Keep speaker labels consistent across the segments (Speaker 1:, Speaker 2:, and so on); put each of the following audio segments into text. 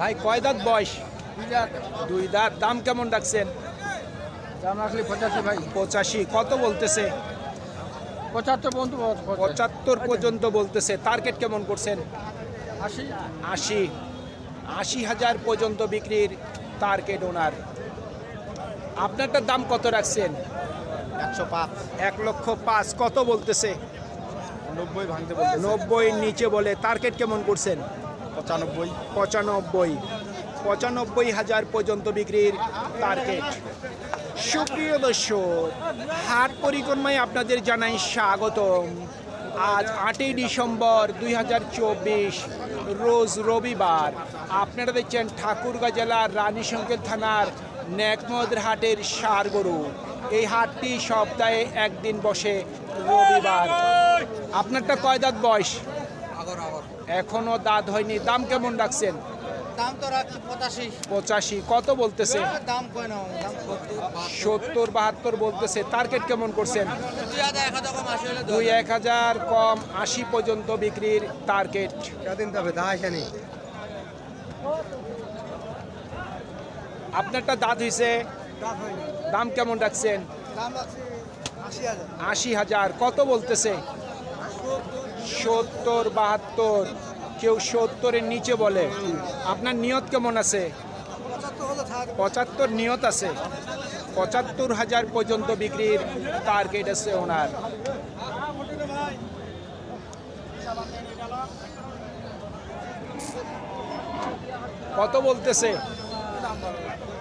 Speaker 1: ভাই কয় দাঁত বয়স? দুই দাঁত। দাম কেমন রাখছেন?
Speaker 2: দাম রাখলে পঁচাশি ভাই।
Speaker 1: পঁচাশি। কত বলতেছে?
Speaker 2: পঁচাত্তর পর্যন্ত
Speaker 1: পঁচাত্তর পর্যন্ত বলতেছে। টার্গেট কেমন করছেন?
Speaker 2: আশি।
Speaker 1: আশি। আশি হাজার পর্যন্ত বিক্রির টার্গেট ওনার। আপনারটার দাম কত রাখছেন?
Speaker 2: একশো পাঁচ।
Speaker 1: এক লক্ষ পাঁচ। কত বলতেছে?
Speaker 2: নব্বই ভাঙতে বলতে
Speaker 1: নব্বই নিচে বলে। টার্গেট কেমন করছেন?
Speaker 2: পঁচানব্বই।
Speaker 1: পঁচানব্বই। পঁচানব্বই হাজার পর্যন্ত বিক্রির টার্গেট সুপ্রিয় দর্শক, হাট পরিক্রমায় আপনাদের জানাই স্বাগতম। আজ আটই ডিসেম্বর দুই হাজার চব্বিশ, রোজ রবিবার। আপনারা দেখছেন ঠাকুরগাঁ জেলার রানীশঙ্কর থানার ন্যাকমদের হাটের সার গরু এই হাটটি সপ্তাহে একদিন বসে রবিবার। আপনারটা কয় দাঁত বয়স? এখনও দাঁত হয়নি। দাম কেমন রাখছেন?
Speaker 2: দাম তো রাখছি পঁচাশি।
Speaker 1: পঁচাশি। কত বলতেছে?
Speaker 2: দাম কয় না সত্তর।
Speaker 1: বাহাত্তর বলতেছে। টার্গেট কেমন করছেন?
Speaker 2: দুই এক হাজার কম
Speaker 1: আশি পর্যন্ত বিক্রির টার্গেট। আপনারটা দাঁত হয়েছে দাম কেমন রাখছেন?
Speaker 2: আশি হাজার।
Speaker 1: কত বলতেছে? সত্তর বাহাত্তর। কেউ সত্তরের নিচে বলে। আপনার নিয়ত কেমন আছে?
Speaker 2: পঁচাত্তর
Speaker 1: নিয়ত আছে। পঁচাত্তর হাজার পর্যন্ত বিক্রির টার্গেট আছে ওনার। কত বলতেছে?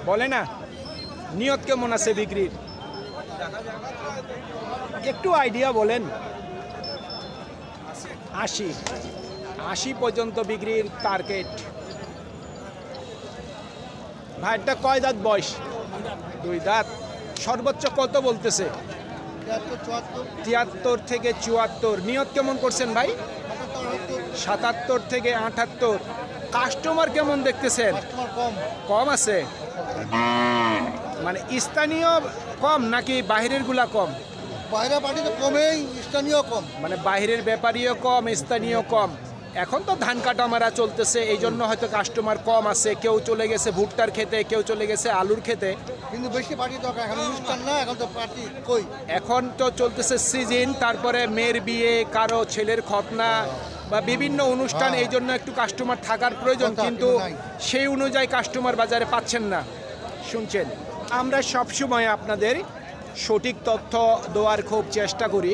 Speaker 1: বলে না। নিয়ত কেমন আছে বিক্রির? একটু আইডিয়া বলেন। আশি। আশি পর্যন্ত বিক্রির টার্গেট ভাইটা কয় দাঁত বয়স? দুই দাঁত। সর্বোচ্চ কত বলতেছে?
Speaker 2: তিয়াত্তর
Speaker 1: থেকে চুয়াত্তর। নিয়ত কেমন করছেন ভাই? সাতাত্তর থেকে আটাত্তর কাস্টমার কেমন দেখতেছেন?
Speaker 2: কম
Speaker 1: কম আছে। মানে স্থানীয় কম নাকি বাহিরেরগুলা কম?
Speaker 2: বাইরে পার্টি তো কমেই স্থানীয় কম।
Speaker 1: মানে বাইরের ব্যাপারীও কম স্থানীয় কম। এখন তো ধান কাটা মারা চলতেছে এই জন্য হয়তো কাস্টমার কম আছে কেউ চলে গেছে ভুট্টার খেতে কেউ চলে গেছে আলুর খেতে।
Speaker 2: কিন্তু বেশি পার্টি দরকার এখন অনুষ্ঠান না এখন তো পার্টি কই?
Speaker 1: এখন তো চলতেছে সিজন তারপরে মেয়ের বিয়ে কারও ছেলের খতনা বা বিভিন্ন অনুষ্ঠান
Speaker 2: হ্যাঁ।
Speaker 1: এই জন্য একটু কাস্টমার থাকার প্রয়োজন কিন্তু
Speaker 2: কিন্তু
Speaker 1: সেই অনুযায়ী কাস্টমার বাজারে পাচ্ছেন না। শুনছেন? আমরা সবসময় আপনাদের সঠিক তথ্য দেওয়ার খুব চেষ্টা করি।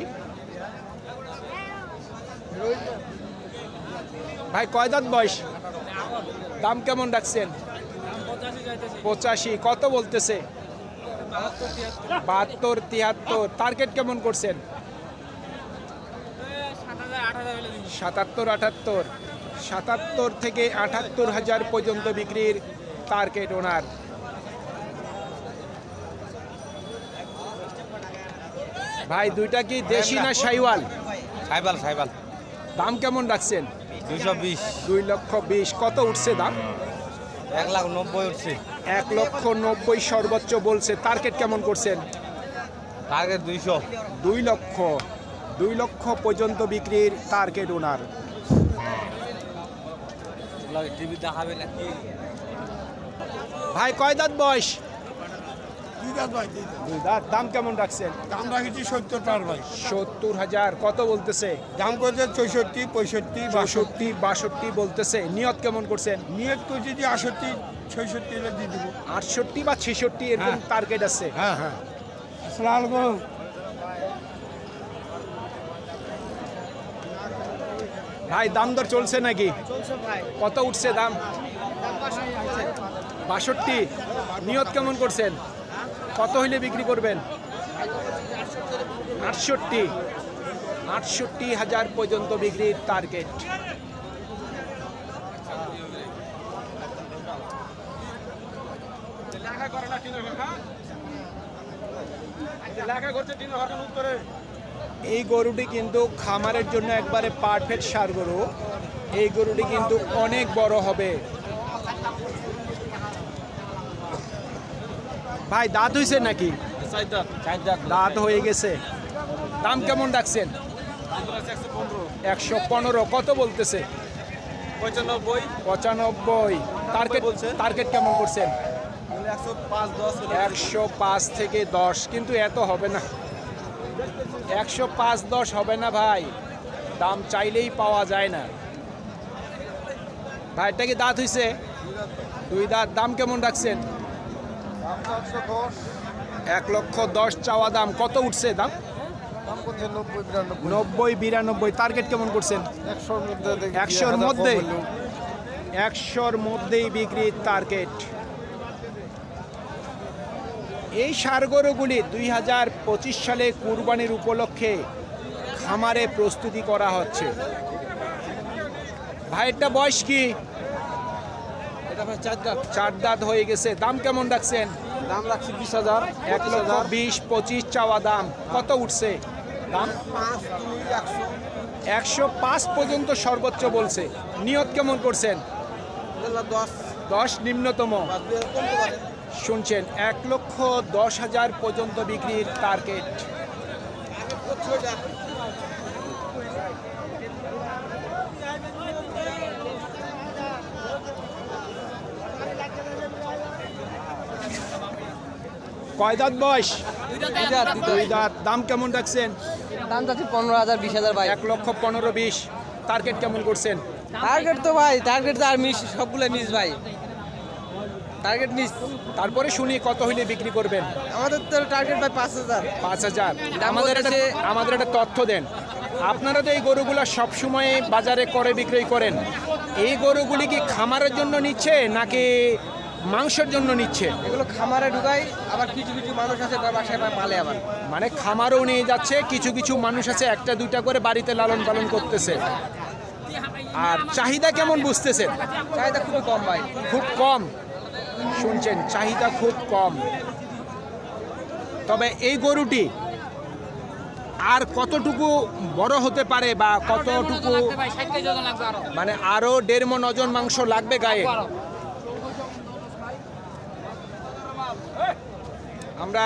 Speaker 1: ভাই কয় দাঁত বয়স? দাম কেমন রাখছেন? পঁচাশি কত বলতেছে? বাহাত্তর তিয়াত্তর টার্গেট কেমন করছেন? সাতাত্তর আটাত্তর সাতাত্তর থেকে আটাত্তর হাজার পর্যন্ত বিক্রির টার্গেট ওনার ভাই দুইটা কি দেশি না সাইওয়াল?
Speaker 3: সাইবাল সাইবাল।
Speaker 1: দাম কেমন রাখছেন?
Speaker 3: দুইশো বিশ।
Speaker 1: দুই লক্ষ বিশ। কত উঠছে দাম?
Speaker 3: এক লাখ নব্বই উঠছে।
Speaker 1: এক লক্ষ নব্বই সর্বোচ্চ বলছে। টার্গেট কেমন করছেন?
Speaker 3: টার্গেট দুইশো।
Speaker 1: দুই লক্ষ। দুই লক্ষ পর্যন্ত বিক্রির টার্গেট ওনার। ভাই কয় দাঁত বয়স
Speaker 2: দুই দাঁত ভাই
Speaker 1: দুই দাঁত দাম কেমন রাখছেন?
Speaker 2: দাম রাখেছি সত্তর পার ভাই।
Speaker 1: সত্তর হাজার কত বলতেছে?
Speaker 2: দাম করছে চৌষট্টি পঁয়ষট্টি
Speaker 1: বাষট্টি। বাষট্টি বলতেছে। নিয়ত কেমন করছেন?
Speaker 2: নিয়ত করছি যে আষট্টি ছয়ষট্টি দিয়ে দেবো।
Speaker 1: আটষট্টি বা ছেষট্টি এরকম
Speaker 2: হ্যাঁ।
Speaker 1: টার্গেট আছে।
Speaker 2: হ্যাঁ হ্যাঁ। আসসালাম
Speaker 1: ভাই দাম দর চলছে নাকি? কত উঠছে দাম? বাষট্টি। নিয়ত কেমন করছেন? কত হইলে বিক্রি করবেন? আটষট্টি। আটষট্টি হাজার পর্যন্ত বিক্রির টার্গেট এই গরুটি কিন্তু খামারের জন্য একবারে পারফেক্ট সার গরু এই গরুটি কিন্তু অনেক বড় হবে। ভাই দাঁত হয়েছে নাকি? দাঁত হয়ে গেছে। দাম কেমন রাখছেন? একশো পনেরো। কত বলতেছে?
Speaker 3: পঁচানব্বই।
Speaker 1: পঁচানব্বই। টার্গেট
Speaker 3: বলছে।
Speaker 1: টার্গেট কেমন করছেন?
Speaker 3: একশো পাঁচ
Speaker 1: থেকে দশ কিন্তু এত হবে না। একশো পাঁচ দশ হবে না ভাই। দাম চাইলেই পাওয়া যায় না। ভাইটা কি দাঁত হইছে? দুই দাঁত। দাম কেমন রাখছেন? এক লক্ষ দশ চাওয়া দাম। কত উঠছে দাম?
Speaker 2: নব্বই বিরানব্বই।
Speaker 1: টার্গেট কেমন করছেন?
Speaker 2: একশোর মধ্যে
Speaker 1: একশোর মধ্যে? একশোর মধ্যেই বিক্রির টার্গেট এই সারগরুগুলি দুই হাজার পঁচিশ সালে কুরবানির উপলক্ষে খামারে প্রস্তুতি করা হচ্ছে। ভাইয়েরটা বয়স কি?
Speaker 3: চার
Speaker 1: দাঁত। হয়ে গেছে। দাম কেমন রাখছেন?
Speaker 3: দাম রাখছি বিশ হাজার।
Speaker 1: এক লক্ষ বিশ পঁচিশ চাওয়া দাম। কত উঠছে? দাম
Speaker 3: একশো।
Speaker 1: পাঁচ পর্যন্ত সর্বোচ্চ বলছে। নিয়ত কেমন করছেন?
Speaker 3: দশ।
Speaker 1: নিম্নতম। শুনছেন এক লক্ষ দশ হাজার পর্যন্ত বিক্রির টার্গেট কয় দাঁত বয়স? দুই দাঁত। দাম কেমন রাখছেন?
Speaker 4: দাম যাচ্ছে পনেরো হাজার বিশ হাজার ভাই।
Speaker 1: এক লক্ষ পনেরো বিশ। টার্গেট কেমন করছেন?
Speaker 4: টার্গেট তো ভাই টার্গেট তো আর মিস সবগুলো মিস ভাই। টার্গেট মিস
Speaker 1: তারপরে শুনি কত হইলে বিক্রি করবেন?
Speaker 4: আমাদের তো টার্গেট ভাই পাঁচ হাজার।
Speaker 1: পাঁচ হাজার। আমাদের একটা আমাদের একটা তথ্য দেন। আপনারা তো এই গরুগুলো সবসময় বাজারে করে বিক্রয় করেন। এই গরুগুলি কি খামারের জন্য নিচ্ছে নাকি মাংসের জন্য নিচ্ছে।
Speaker 4: এগুলো খামারে ঢুকাই আবার কিছু কিছু মানুষ আছে বাসায় বা পালে আবার।
Speaker 1: মানে খামারও নিয়ে যাচ্ছে কিছু কিছু মানুষ আছে একটা দুইটা করে বাড়িতে লালন পালন করতেছে। আর চাহিদা কেমন বুঝতেছেন?
Speaker 4: চাহিদা খুবই কম ভাই।
Speaker 1: খুব কম। শুনছেন চাহিদা খুব কম। তবে এই গরুটি আর কতটুকু বড় হতে পারে বা কতটুকু মানে আরও দেড় মন ওজন মাংস লাগবে গায়ে? আমরা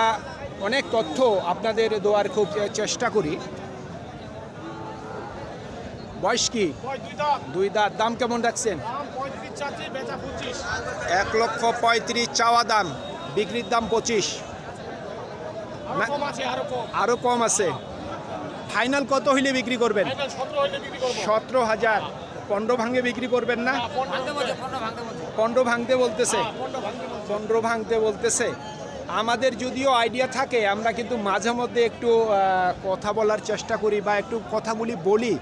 Speaker 1: অনেক তথ্য আপনাদের দেওয়ার খুব চেষ্টা করি। বয়স কি? দুই দাঁত। দাম কেমন রাখছেন? এক লক্ষ পঁয়ত্রিশ চাওয়া দাম বিক্রির দাম পঁচিশ। আরও কম আছে ফাইনাল কত হইলে বিক্রি করবেন? সতেরো হাজার। পনেরো ভাঙে বিক্রি করবেন না? পনেরো ভাঙতে বলতেছে। পনেরো ভাঙতে বলতেছে। আমাদের যদিও আইডিয়া থাকে, আমরা কিন্তু মাঝে মধ্যে একটু কথা বলার চেষ্টা করি বা একটু কথাগুলি বলি।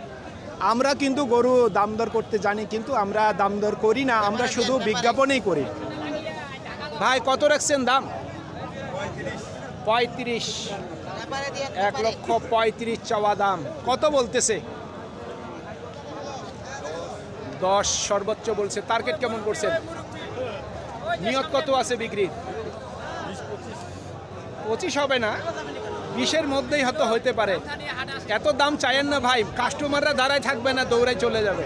Speaker 1: আমরা কিন্তু গরু দাম দর করতে জানি, কিন্তু আমরা দাম দর করি না, আমরা শুধু বিজ্ঞাপনেই করি। ভাই, কত রাখছেন দাম? পঁয়ত্রিশ। এক লক্ষ পঁয়ত্রিশ চাওয়া দাম। কত বলতেছে? দশ সর্বোচ্চ বলছে। টার্গেট কেমন করছেন? নিয়ত কত আছে বিক্রির? পঁচিশ হবে না, বিশের মধ্যেই হয়তো হইতে পারে। এত দাম চাইেন না ভাই কাস্টমাররা দাঁড়ায় থাকবে না দৌড়ায় চলে যাবে।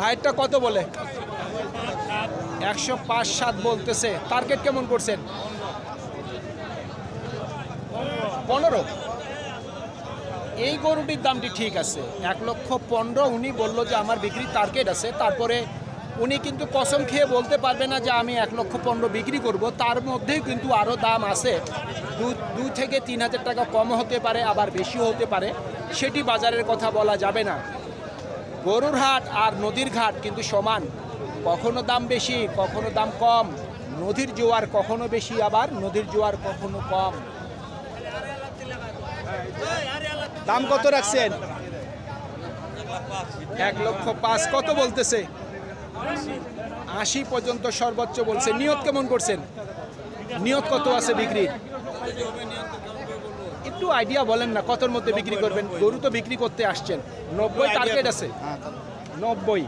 Speaker 1: ভাইয়েরটা কত বলে? একশো পাঁচ সাত বলতেছে। টার্গেট কেমন করছেন? পনেরো। এই গরুটির দামটি ঠিক আছে। এক লক্ষ পনেরো, উনি বলল যে আমার বিক্রির টার্গেট আছে। তারপরে উনি কিন্তু কসম খেয়ে বলতে পারবে না যে আমি এক লক্ষ পনেরো বিক্রি করব। তার মধ্যেই কিন্তু আরও দাম আছে। দু দু থেকে তিন হাজার টাকা কম হতে পারে, আবার বেশিও হতে পারে। সেটি বাজারের কথা বলা যাবে না। গরুর হাট আর নদীর ঘাট কিন্তু সমান। কখনো দাম বেশি, কখনো দাম কম। নদীর জোয়ার কখনো বেশি, আবার নদীর জোয়ার কখনো কম। দাম কত রাখছেন? এক লক্ষ পাঁচ। কত বলতেছে? আশি পর্যন্ত সর্বোচ্চ বলছে। নিয়ত কেমন করছেন? নিয়ত কত আছে বিক্রির একটু আইডিয়া বলেন না কতর মধ্যে বিক্রি করবেন? গরু তো বিক্রি করতে আসছেন। নব্বই টার্গেট আছে? নব্বই।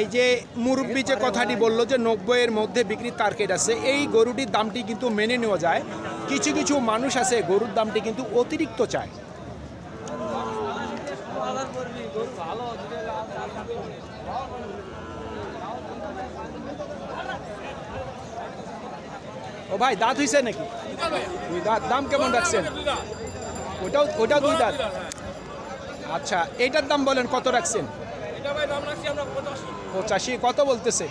Speaker 1: এই যে মুরব্বী যে কথাটি বলল যে নব্বইয়ের মধ্যে বিক্রির টার্গেট আছে এই গরুটির দামটি কিন্তু মেনে নেওয়া যায়। কিছু কিছু মানুষ আছে গরুর দামটি কিন্তু অতিরিক্ত চায়। ও ভাই দাঁত হইছে নাকি? দুই দাঁত দাম কেমন রাখছেন? ওটাও ওটাও দুই দাঁত। আচ্ছা এইটার দাম বলেন কত রাখছেন? পঁচাশি। কত বলতেছে?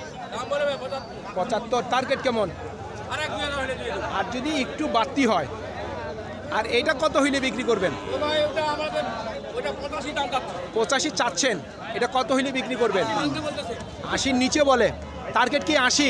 Speaker 1: পঁচাত্তর। টার্গেট কেমন? আর যদি একটু বাড়তি হয় আর এইটা কত হইলে বিক্রি করবেন? পঁচাশি চাচ্ছেন এটা কত হইলে বিক্রি করবেন? আশির নিচে বলে। টার্গেট কি আশি?